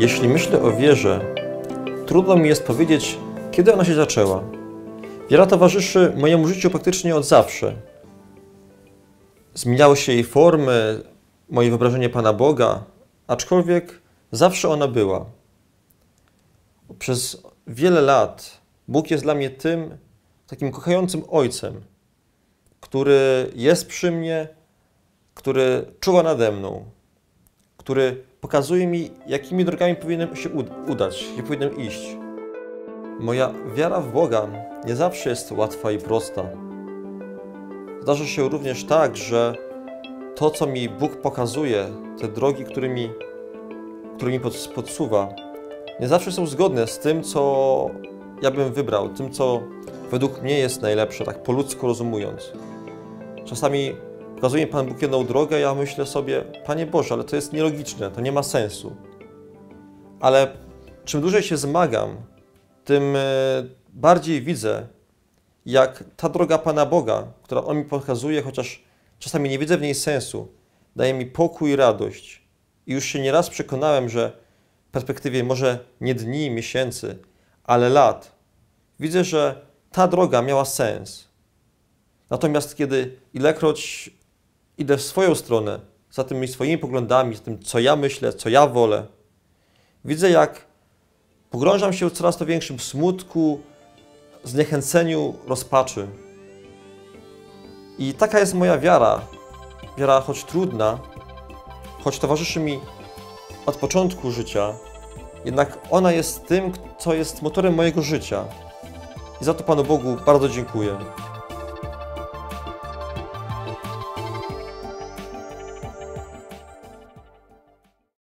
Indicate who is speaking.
Speaker 1: Jeśli myślę o wierze, trudno mi jest powiedzieć, kiedy ona się zaczęła. Wiara towarzyszy mojemu życiu praktycznie od zawsze. Zmieniały się jej formy, moje wyobrażenie Pana Boga, aczkolwiek zawsze ona była. Przez wiele lat Bóg jest dla mnie tym takim kochającym ojcem, który jest przy mnie, który czuwa nade mną, który pokazuje mi, jakimi drogami powinienem się ud- udać, gdzie powinienem iść. Moja wiara w Boga nie zawsze jest łatwa i prosta. Zdarza się również tak, że to, co mi Bóg pokazuje, te drogi, którymi, którymi pod, podsuwa, nie zawsze są zgodne z tym, co ja bym wybrał, tym, co według mnie jest najlepsze, tak po ludzku rozumując. Czasami pokazuje mi Pan Bóg jedną drogę, ja myślę sobie, Panie Boże, ale to jest nielogiczne, to nie ma sensu. Ale czym dłużej się zmagam, tym e, bardziej widzę, jak ta droga Pana Boga, która On mi pokazuje, chociaż czasami nie widzę w niej sensu, daje mi pokój i radość. I już się nieraz przekonałem, że w perspektywie może nie dni, miesięcy, ale lat, widzę, że ta droga miała sens. Natomiast kiedy ilekroć idę w swoją stronę, za tymi swoimi poglądami, za tym, co ja myślę, co ja wolę, widzę, jak pogrążam się w coraz to większym smutku, zniechęceniu, rozpaczy. I taka jest moja wiara. Wiara, choć trudna, choć towarzyszy mi od początku życia, jednak ona jest tym, co jest motorem mojego życia. I za to Panu Bogu bardzo dziękuję.